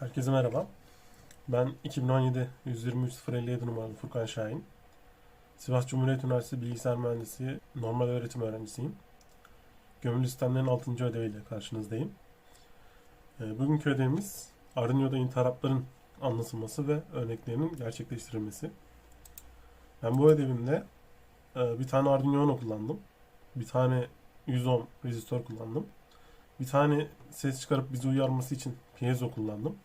Herkese merhaba. Ben 2017 123 057 numaralı Furkan Şahin. Sivas Cumhuriyet Üniversitesi Bilgisayar Mühendisliği normal öğretim öğrencisiyim. Gömülü sistemlerin 6. ödeviyle karşınızdayım. Ee, Bugünkü ödevimiz Arduino'da interruptların anlatılması ve örneklerinin gerçekleştirilmesi. Ben bu ödevimde e, bir tane Arduino kullandım. Bir tane 100 ohm rezistör kullandım. Bir tane ses çıkarıp bizi uyarması için piezo kullandım.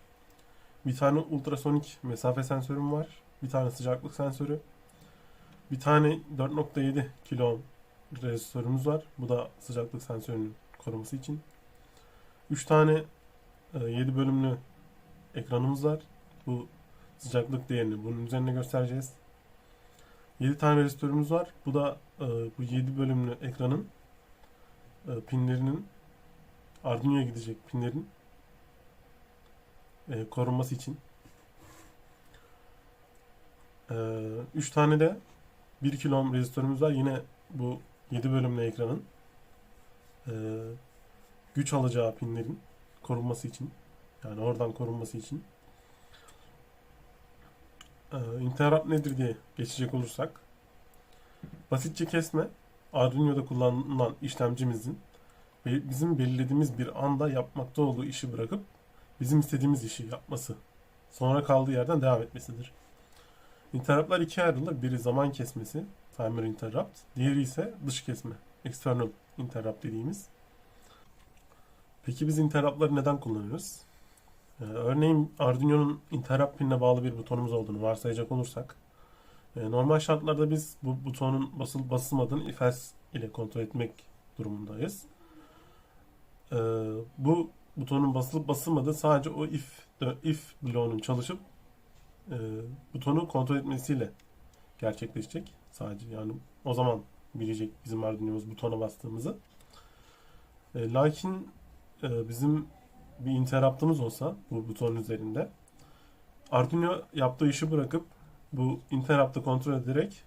Bir tane ultrasonik mesafe sensörüm var. Bir tane sıcaklık sensörü. Bir tane 4.7 kilo rezistörümüz var. Bu da sıcaklık sensörünün koruması için. 3 tane e, 7 bölümlü ekranımız var. Bu sıcaklık değerini bunun üzerine göstereceğiz. 7 tane rezistörümüz var. Bu da e, bu 7 bölümlü ekranın e, pinlerinin Arduino'ya gidecek pinlerin e, korunması için. 3 tane de 1 kilo ohm rezistörümüz var. Yine bu 7 bölümlü ekranın e, güç alacağı pinlerin korunması için. Yani oradan korunması için. E, interrupt nedir diye geçecek olursak. Basitçe kesme Arduino'da kullanılan işlemcimizin bizim belirlediğimiz bir anda yapmakta olduğu işi bırakıp bizim istediğimiz işi yapması. Sonra kaldığı yerden devam etmesidir. Interruptlar ikiye ayrılır. Biri zaman kesmesi, timer interrupt. Diğeri ise dış kesme, external interrupt dediğimiz. Peki biz interruptları neden kullanıyoruz? Ee, örneğin Arduino'nun interrupt pinine bağlı bir butonumuz olduğunu varsayacak olursak, e, normal şartlarda biz bu butonun basıl basılmadığını if ile kontrol etmek durumundayız. Ee, bu butonun basılıp basılmadığı sadece o if if bloğunun çalışıp e, butonu kontrol etmesiyle gerçekleşecek. Sadece yani o zaman bilecek bizim Arduino'muz butona bastığımızı. E, lakin e, bizim bir interrupt'ımız olsa bu butonun üzerinde Arduino yaptığı işi bırakıp bu interrupt'ı kontrol ederek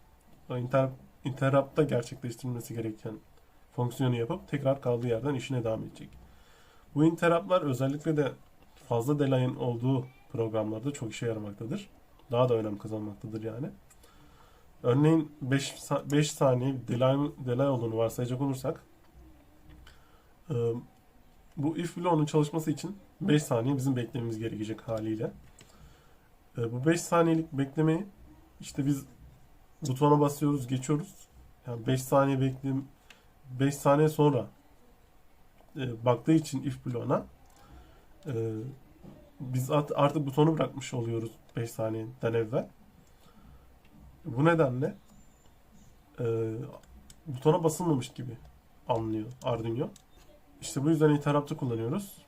inter, interrupt'ta gerçekleştirilmesi gereken fonksiyonu yapıp tekrar kaldığı yerden işine devam edecek. Bu interrupt'lar özellikle de fazla delay'ın olduğu programlarda çok işe yaramaktadır. Daha da önem kazanmaktadır yani. Örneğin 5, 5 saniye delay, delay olduğunu varsayacak olursak e, bu if bloğunun çalışması için 5 saniye bizim beklememiz gerekecek haliyle. E, bu 5 saniyelik beklemeyi işte biz butona basıyoruz, geçiyoruz. Yani 5 saniye beklem 5 saniye sonra e, baktığı için if bloğuna e, biz artık butonu bırakmış oluyoruz 5 saniyeden evvel. Bu nedenle e, butona basılmamış gibi anlıyor Arduino. İşte bu yüzden interrupt'ı kullanıyoruz.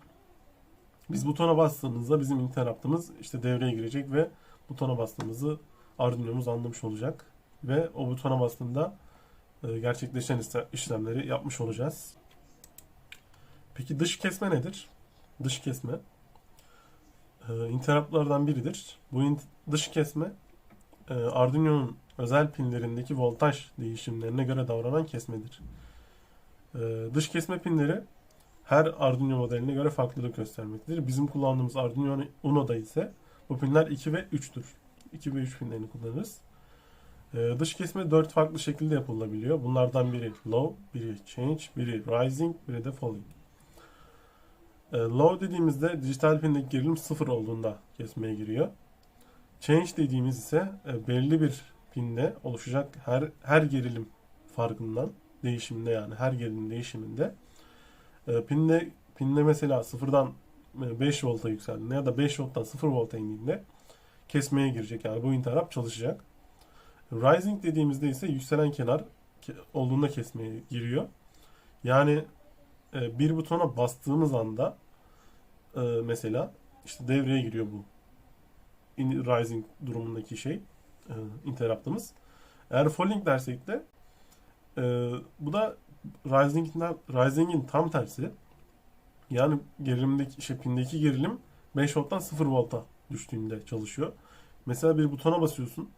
Biz butona bastığımızda bizim interrupt'ımız işte devreye girecek ve butona bastığımızı Arduino'muz anlamış olacak. Ve o butona bastığında e, gerçekleşen işlemleri yapmış olacağız. Peki dış kesme nedir? Dış kesme e, interruptlardan biridir. Bu dış kesme e, Arduino'nun özel pinlerindeki voltaj değişimlerine göre davranan kesmedir. E, dış kesme pinleri her Arduino modeline göre farklılık göstermektedir. Bizim kullandığımız Arduino Uno'da ise bu pinler 2 ve 3'tür. 2 ve 3 pinlerini kullanırız. Ee, dış kesme 4 farklı şekilde yapılabiliyor. Bunlardan biri low, biri change, biri rising, biri de falling. Ee, low dediğimizde dijital pindeki gerilim 0 olduğunda kesmeye giriyor. Change dediğimiz ise e, belirli bir pinde oluşacak her her gerilim farkından değişiminde yani her gerilim değişiminde e, pinde pinde mesela sıfırdan 5 volta yükseldiğinde ya da 5 volttan 0 volta indiğinde kesmeye girecek. Yani bu interrupt çalışacak. Rising dediğimizde ise yükselen kenar olduğunda kesmeye giriyor. Yani e, bir butona bastığımız anda e, mesela işte devreye giriyor bu rising durumundaki şey e, interrupt'ımız. Eğer falling dersek de bu da rising'in rising'in tam tersi. Yani gerilimdeki şey pindeki gerilim 5 volttan 0 volta düştüğünde çalışıyor. Mesela bir butona basıyorsun.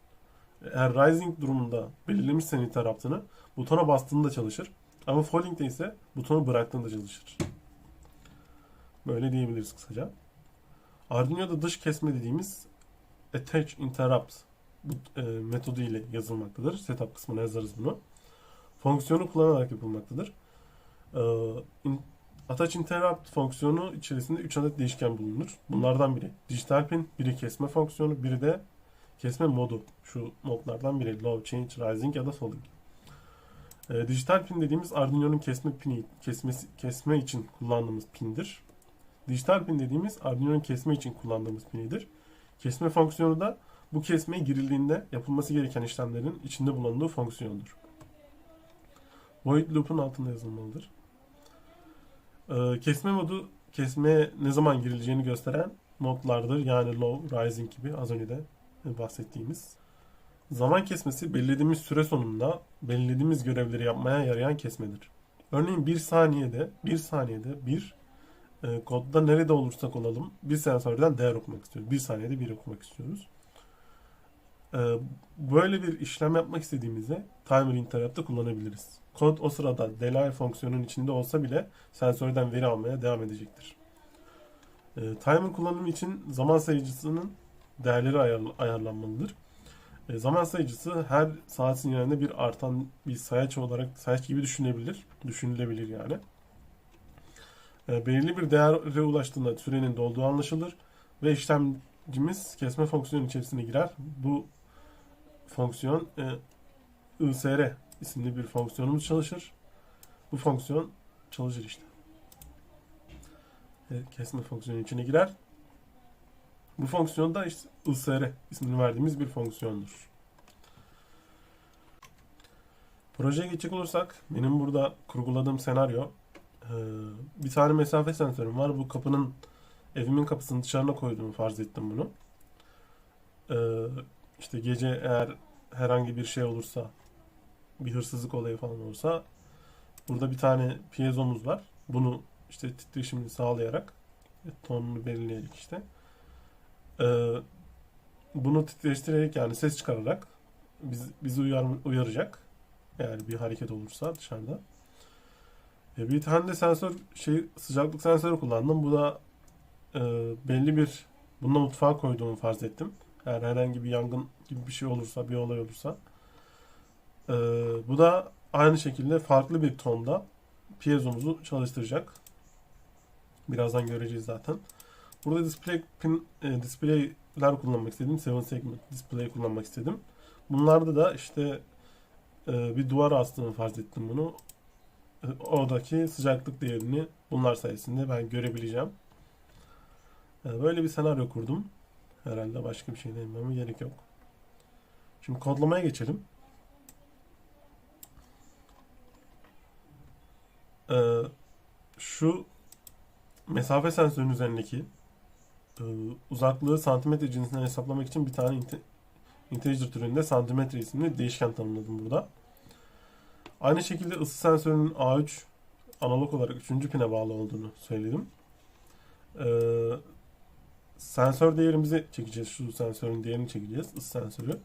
Eğer rising durumunda belirlemişsen interrupt'ını butona bastığında çalışır. Ama falling'de ise butonu bıraktığında çalışır. Böyle diyebiliriz kısaca. Arduino'da dış kesme dediğimiz attach interrupt bu e, metodu ile yazılmaktadır. Setup kısmına yazarız bunu. Fonksiyonu kullanarak yapılmaktadır. E, in, attach interrupt fonksiyonu içerisinde 3 adet değişken bulunur. Bunlardan biri dijital pin, biri kesme fonksiyonu, biri de kesme modu. Şu modlardan biri low, change, rising ya da falling. E, dijital pin dediğimiz Arduino'nun kesme pini, kesmesi, kesme için kullandığımız pindir. Dijital pin dediğimiz Arduino'nun kesme için kullandığımız pinidir. Kesme fonksiyonu da bu kesmeye girildiğinde yapılması gereken işlemlerin içinde bulunduğu fonksiyondur. Void loop'un altında yazılmalıdır. Ee, kesme modu kesmeye ne zaman girileceğini gösteren modlardır. Yani low, rising gibi az önce de bahsettiğimiz. Zaman kesmesi belirlediğimiz süre sonunda belirlediğimiz görevleri yapmaya yarayan kesmedir. Örneğin bir saniyede, bir saniyede bir e, kodda nerede olursak olalım bir sensörden değer okumak istiyoruz. Bir saniyede bir okumak istiyoruz. E, böyle bir işlem yapmak istediğimizde timer interrupt'ı kullanabiliriz. Kod o sırada delay fonksiyonunun içinde olsa bile sensörden veri almaya devam edecektir. E, timer kullanımı için zaman sayıcısının değerleri ayar, ayarlanmalıdır. E, zaman sayıcısı her saat sinyalinde bir artan bir sayaç olarak sayaç gibi düşünebilir. Düşünülebilir yani. E, belirli bir değere ulaştığında sürenin dolduğu anlaşılır ve işlemcimiz kesme fonksiyonu içerisine girer. Bu fonksiyon e, ISR isimli bir fonksiyonumuz çalışır. Bu fonksiyon çalışır işte. E, kesme fonksiyonu içine girer. Bu fonksiyon da işte ISR ismini verdiğimiz bir fonksiyondur. Projeye geçecek olursak benim burada kurguladığım senaryo e, bir tane mesafe sensörüm var. Bu kapının evimin kapısının dışarına koyduğumu farz ettim bunu. E, işte gece eğer herhangi bir şey olursa bir hırsızlık olayı falan olursa burada bir tane piyezomuz var. Bunu işte titreşimini sağlayarak tonunu belirleyerek işte ee, bunu titreştirerek yani ses çıkararak biz, bizi uyar, uyaracak. Yani bir hareket olursa dışarıda. E, bir tane de sensör şey sıcaklık sensörü kullandım. Bu da e, belli bir bununla mutfağa koyduğumu farz ettim. Eğer herhangi bir yangın gibi bir şey olursa, bir olay olursa. E, bu da aynı şekilde farklı bir tonda piezomuzu çalıştıracak. Birazdan göreceğiz zaten. Burada display pin e, display'ler kullanmak istedim. 7 segment display kullanmak istedim. Bunlarda da işte e, bir duvar astığını farz ettim bunu. E, oradaki sıcaklık değerini bunlar sayesinde ben görebileceğim. E, böyle bir senaryo kurdum. Herhalde başka bir şey dememe gerek yok. Şimdi kodlamaya geçelim. E, şu mesafe sensörünün üzerindeki uzaklığı santimetre cinsinden hesaplamak için bir tane integer türünde santimetre isimli değişken tanımladım burada. Aynı şekilde ısı sensörünün A3 analog olarak 3. pine bağlı olduğunu söyledim. Ee, sensör değerimizi çekeceğiz. Şu sensörün değerini çekeceğiz. Isı sensörü.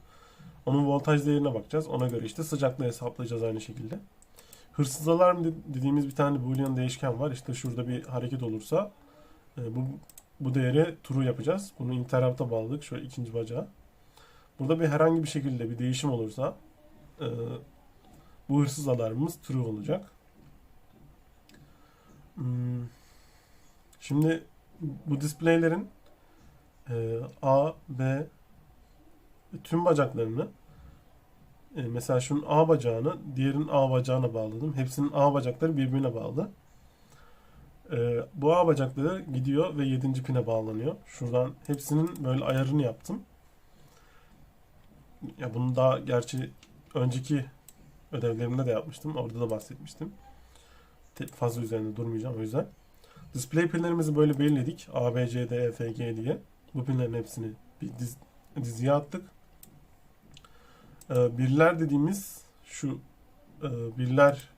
Onun voltaj değerine bakacağız. Ona göre işte sıcaklığı hesaplayacağız aynı şekilde. Hırsız alarm dediğimiz bir tane boolean değişken var. İşte şurada bir hareket olursa e, bu bu değeri true yapacağız. Bunu interrupt'a bağladık. Şöyle ikinci bacağı. Burada bir herhangi bir şekilde bir değişim olursa e, bu hırsız alarmımız true olacak. Hmm. Şimdi bu displaylerin e, A, B tüm bacaklarını e, mesela şunun A bacağını diğerinin A bacağına bağladım. Hepsinin A bacakları birbirine bağlı. E, ağ bacakları gidiyor ve 7. pine bağlanıyor. Şuradan hepsinin böyle ayarını yaptım. Ya bunu daha gerçi önceki ödevlerimde de yapmıştım. Orada da bahsetmiştim. Fazla üzerinde durmayacağım o yüzden. Display pinlerimizi böyle belirledik. A, B, C, D, E, F, G diye. Bu pinlerin hepsini bir diz, diziye attık. Ee, birler dediğimiz şu e, birler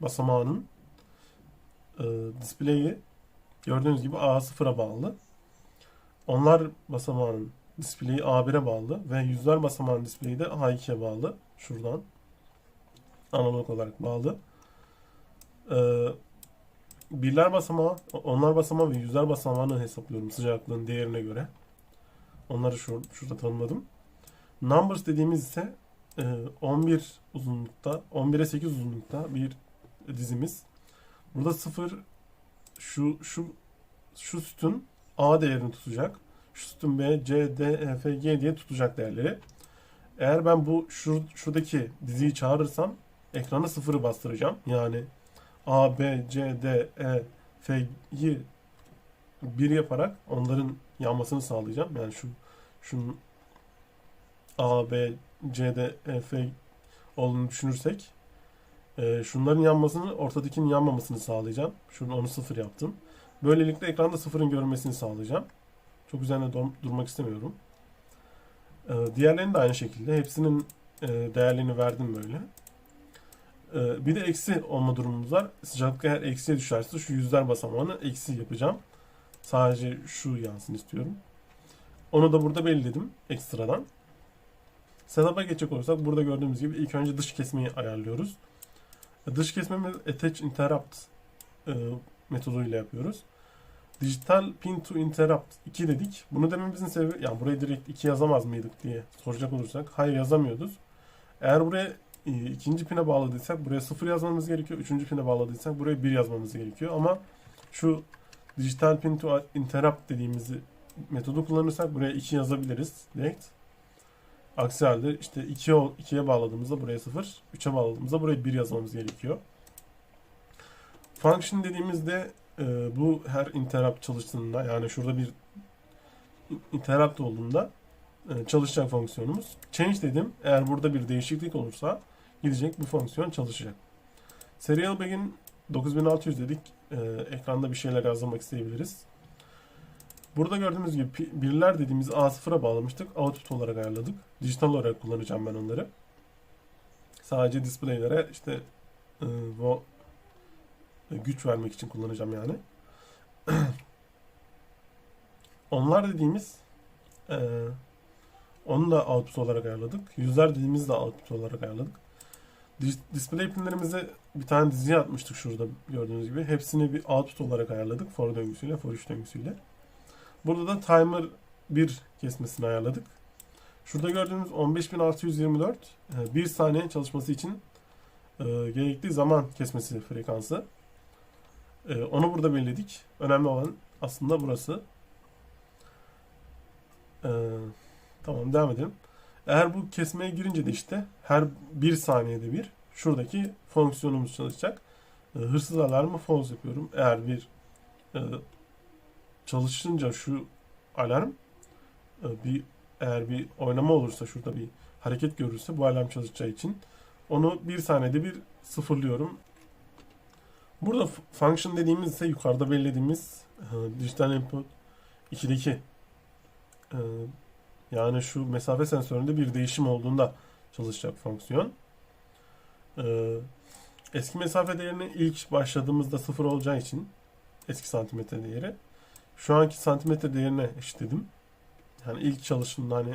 basamağının e, display'i gördüğünüz gibi A0'a bağlı. Onlar basamağının display'i A1'e bağlı ve yüzler basamağının display'i de A2'ye bağlı. Şuradan analog olarak bağlı. Ee, birler basamağı, onlar basamağı ve yüzler basamağını hesaplıyorum sıcaklığın değerine göre. Onları şu, şurada tanımladım. Numbers dediğimiz ise e, 11 uzunlukta, 11'e 8 uzunlukta bir dizimiz. Burada 0 şu şu şu sütun A değerini tutacak. Şu sütun B, C, D, E, F, G diye tutacak değerleri. Eğer ben bu şur, şuradaki diziyi çağırırsam ekrana sıfırı bastıracağım. Yani A, B, C, D, E, F'yi bir yaparak onların yanmasını sağlayacağım. Yani şu şunun A, B, C, D, E, F olduğunu düşünürsek e, şunların yanmasını, ortadakinin yanmamasını sağlayacağım. Şunu onu sıfır yaptım. Böylelikle ekranda sıfırın görmesini sağlayacağım. Çok üzerine dur- durmak istemiyorum. E, diğerlerini de aynı şekilde. Hepsinin e, değerlerini verdim böyle. E, bir de eksi olma durumumuz var. Sıcaklık eğer eksiye düşerse şu yüzler basamağını eksi yapacağım. Sadece şu yansın istiyorum. Onu da burada belirledim ekstradan. Setup'a geçecek olursak burada gördüğümüz gibi ilk önce dış kesmeyi ayarlıyoruz. Dış kesmemiz attach interrupt e, metoduyla yapıyoruz. Digital pin to interrupt 2 dedik. Bunu dememizin sebebi yani buraya direkt 2 yazamaz mıydık diye soracak olursak hayır yazamıyorduk. Eğer buraya e, ikinci pine bağladıysak buraya 0 yazmamız gerekiyor. Üçüncü pine bağladıysak buraya 1 yazmamız gerekiyor. Ama şu digital pin to interrupt dediğimiz metodu kullanırsak buraya 2 yazabiliriz direkt. Aksi halde işte 2 2'ye bağladığımızda buraya 0, 3'e bağladığımızda buraya 1 yazmamız gerekiyor. Function dediğimizde e, bu her interrupt çalıştığında yani şurada bir interrupt olduğunda e, çalışacak fonksiyonumuz. Change dedim. Eğer burada bir değişiklik olursa gidecek bu fonksiyon çalışacak. Serial begin 9600 dedik. E, ekranda bir şeyler yazmak isteyebiliriz. Burada gördüğümüz gibi birler dediğimiz A0'a bağlamıştık. Output olarak ayarladık. Dijital olarak kullanacağım ben onları. Sadece displaylere işte bu e, güç vermek için kullanacağım yani. Onlar dediğimiz e, onu da output olarak ayarladık. Yüzler dediğimizi de output olarak ayarladık. Dis- Display pinlerimize bir tane diziye atmıştık şurada gördüğünüz gibi. Hepsini bir output olarak ayarladık. For döngüsüyle, for 3 döngüsüyle. Burada da timer 1 kesmesini ayarladık. Şurada gördüğünüz 15624 1 saniye çalışması için e, gerekli zaman kesmesi frekansı. E, onu burada belirledik. Önemli olan aslında burası. E, tamam devam edelim. Eğer bu kesmeye girince de işte her bir saniyede bir şuradaki fonksiyonumuz çalışacak. E, hırsız alarmı false yapıyorum. Eğer bir e, çalışınca şu alarm e, bir eğer bir oynama olursa şurada bir hareket görürse bu alarm çalışacağı için onu bir saniyede bir sıfırlıyorum. Burada function dediğimiz ise yukarıda belirlediğimiz e, dijital input 2'deki e, yani şu mesafe sensöründe bir değişim olduğunda çalışacak fonksiyon. E, eski mesafe değerini ilk başladığımızda sıfır olacağı için eski santimetre değeri şu anki santimetre değerine eşitledim. Yani ilk çalışımda hani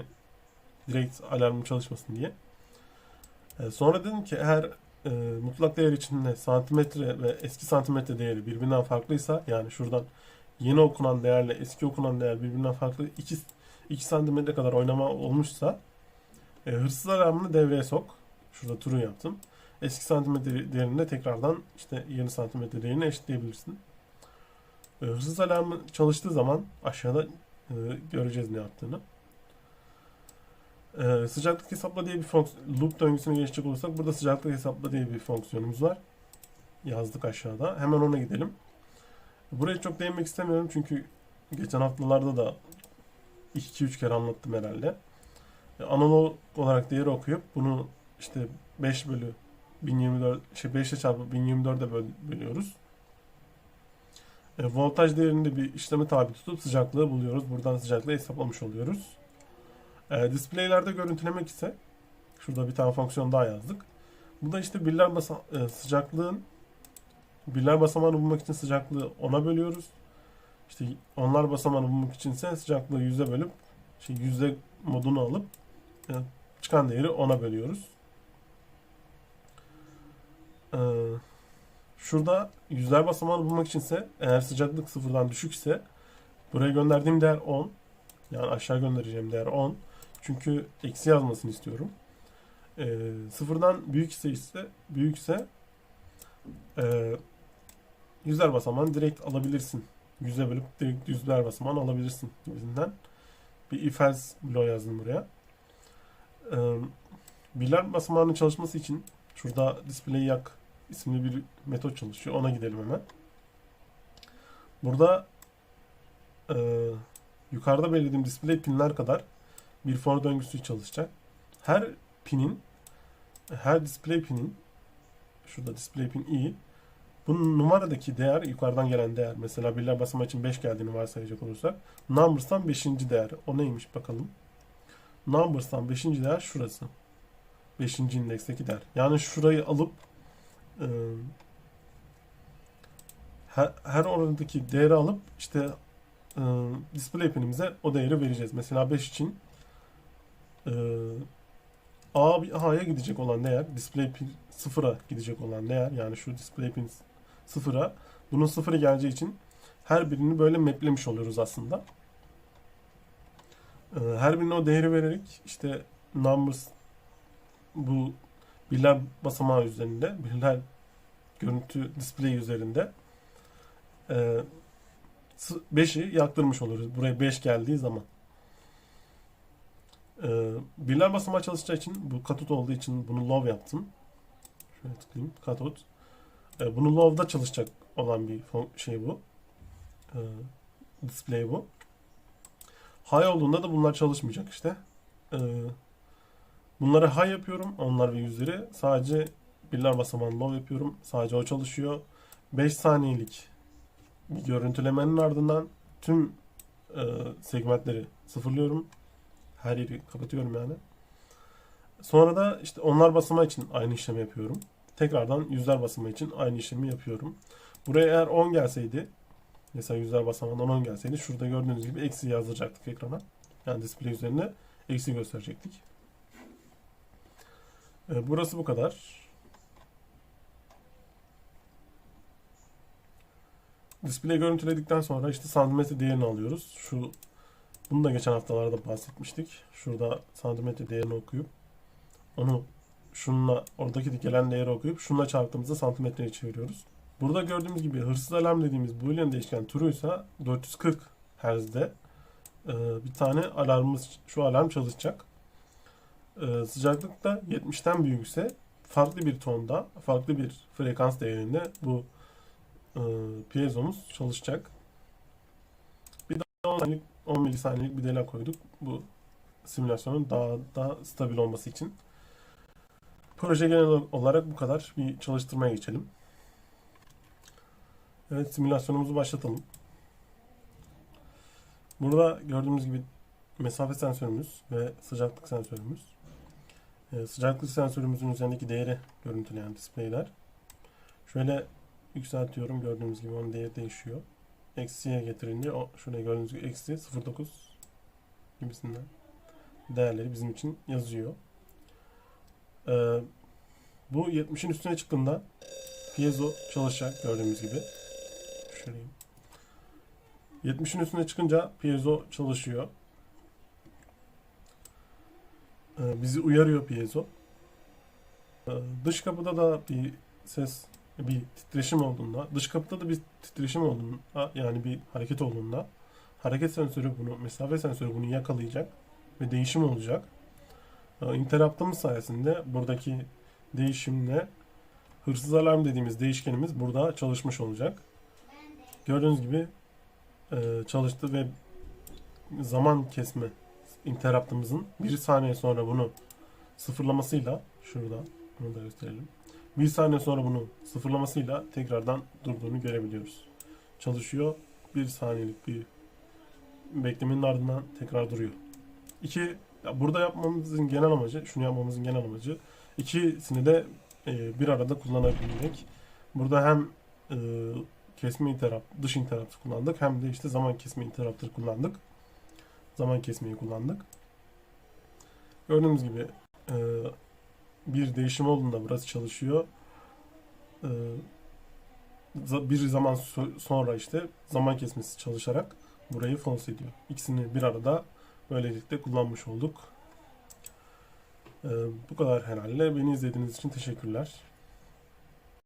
direkt alarmım çalışmasın diye. E, sonra dedim ki eğer e, mutlak değer içinde santimetre ve eski santimetre değeri birbirinden farklıysa yani şuradan yeni okunan değerle eski okunan değer birbirinden farklı 2, 2 santimetre kadar oynama olmuşsa e, hırsız alarmını devreye sok. Şurada turu yaptım. Eski santimetre değerini de tekrardan işte yeni santimetre değerine eşitleyebilirsin. E, hırsız alarmı çalıştığı zaman aşağıda e, göreceğiz ne yaptığını. E, sıcaklık hesapla diye bir fonksiyon, loop döngüsüne geçecek olursak burada sıcaklık hesapla diye bir fonksiyonumuz var. Yazdık aşağıda. Hemen ona gidelim. Buraya çok değinmek istemiyorum çünkü geçen haftalarda da 2-3 kere anlattım herhalde. E, analog olarak değeri okuyup bunu işte 5 bölü 1024 şey 5 ile çarpıp 1024'e böl- bölüyoruz. E, voltaj değerini de bir işleme tabi tutup sıcaklığı buluyoruz. Buradan sıcaklığı hesaplamış oluyoruz. E, displaylerde görüntülemek ise şurada bir tane fonksiyon daha yazdık. Bu da işte birler basa e, sıcaklığın birler basamağını bulmak için sıcaklığı 10'a bölüyoruz. İşte onlar basamağını bulmak için ise sıcaklığı 100'e bölüp şey yüzde modunu alıp e, çıkan değeri 10'a bölüyoruz. Ee, Şurada yüzler basamağını bulmak içinse eğer sıcaklık sıfırdan düşükse buraya gönderdiğim değer 10. Yani aşağı göndereceğim değer 10. Çünkü eksi yazmasını istiyorum. Ee, sıfırdan büyükse ise büyükse e, yüzler basamağını direkt alabilirsin. Yüze bölüp direkt yüzler basamağını alabilirsin gibisinden bir if else bloğu yazdım buraya. Ee, birler basamağının çalışması için şurada display yak isimli bir metot çalışıyor. Ona gidelim hemen. Burada e, yukarıda belirlediğim display pinler kadar bir for döngüsü çalışacak. Her pinin her display pinin şurada display pin i bunun numaradaki değer yukarıdan gelen değer. Mesela birler basamağı için 5 geldiğini varsayacak olursak numbers'tan 5. değer. O neymiş bakalım. Numbers'tan 5. değer şurası. 5. indeksteki değer. Yani şurayı alıp e, her, her oradaki değeri alıp işte e, display pinimize o değeri vereceğiz. Mesela 5 için e, A A'ya gidecek olan değer display pin 0'a gidecek olan değer yani şu display pin 0'a bunun 0'ı geleceği için her birini böyle maplemiş oluyoruz aslında. E, her birine o değeri vererek işte numbers bu birler basamağı üzerinde birler görüntü display üzerinde 5'i yaktırmış oluruz. Buraya 5 geldiği zaman. Ee, birler basamağı çalışacağı için bu katot olduğu için bunu low yaptım. Şöyle tıklayayım. Katot. Ee, bunu low'da çalışacak olan bir şey bu. Display bu. High olduğunda da bunlar çalışmayacak işte. Ee, bunları high yapıyorum. Onlar ve yüzleri. Sadece birler basamağını low yapıyorum. Sadece o çalışıyor. 5 saniyelik bir görüntülemenin ardından tüm e, segmentleri sıfırlıyorum. Her yeri kapatıyorum yani. Sonra da işte onlar basamağı için aynı işlemi yapıyorum. Tekrardan yüzler basamağı için aynı işlemi yapıyorum. Buraya eğer 10 gelseydi mesela yüzler basamağından 10 gelseydi şurada gördüğünüz gibi eksi yazdıracaktık ekrana. Yani display üzerine eksi gösterecektik. E, burası bu kadar. Display görüntüledikten sonra işte santimetre değerini alıyoruz. Şu bunu da geçen haftalarda bahsetmiştik. Şurada santimetre değerini okuyup onu şununla oradaki gelen değeri okuyup şununla çarptığımızda santimetreye çeviriyoruz. Burada gördüğümüz gibi hırsız alarm dediğimiz boolean değişken true'ysa 440 Hz'de bir tane alarmımız şu alarm çalışacak. E, sıcaklık da 70'ten büyükse farklı bir tonda, farklı bir frekans değerinde bu e, piezomuz çalışacak. Bir de 10 saniyelik 10 milisaniyelik bir delay koyduk. Bu simülasyonun daha da stabil olması için. Proje genel olarak bu kadar. Bir çalıştırmaya geçelim. Evet simülasyonumuzu başlatalım. Burada gördüğümüz gibi mesafe sensörümüz ve sıcaklık sensörümüz. Ee, sıcaklık sensörümüzün üzerindeki değeri görüntüleyen displayler. Şöyle yükseltiyorum. Gördüğünüz gibi onun değeri değişiyor. Eksiye getirince o şuraya gördüğünüz gibi eksi 0.9 gibisinden değerleri bizim için yazıyor. Ee, bu 70'in üstüne çıktığında piezo çalışacak gördüğümüz gibi. Şurayı. 70'in üstüne çıkınca piezo çalışıyor. Ee, bizi uyarıyor piezo. Ee, dış kapıda da bir ses bir titreşim olduğunda, dış kapıda da bir titreşim olduğunda, yani bir hareket olduğunda hareket sensörü bunu, mesafe sensörü bunu yakalayacak ve değişim olacak. Ee, interrupt'ımız sayesinde buradaki değişimle hırsız alarm dediğimiz değişkenimiz burada çalışmış olacak. Gördüğünüz gibi e, çalıştı ve zaman kesme interrupt'ımızın bir saniye sonra bunu sıfırlamasıyla şurada bunu da gösterelim. Bir saniye sonra bunu sıfırlamasıyla tekrardan durduğunu görebiliyoruz. Çalışıyor. Bir saniyelik bir beklemenin ardından tekrar duruyor. İki, burada yapmamızın genel amacı, şunu yapmamızın genel amacı ikisini de e, bir arada kullanabilmek. Burada hem e, kesme interrupt, dış interrupt kullandık hem de işte zaman kesme interrupt'ı kullandık. Zaman kesmeyi kullandık. Gördüğünüz gibi e, bir değişim olduğunda burası çalışıyor. Za- bir zaman so- sonra işte zaman kesmesi çalışarak burayı fons ediyor. İkisini bir arada böylelikle kullanmış olduk. Ee, bu kadar herhalde. Beni izlediğiniz için teşekkürler.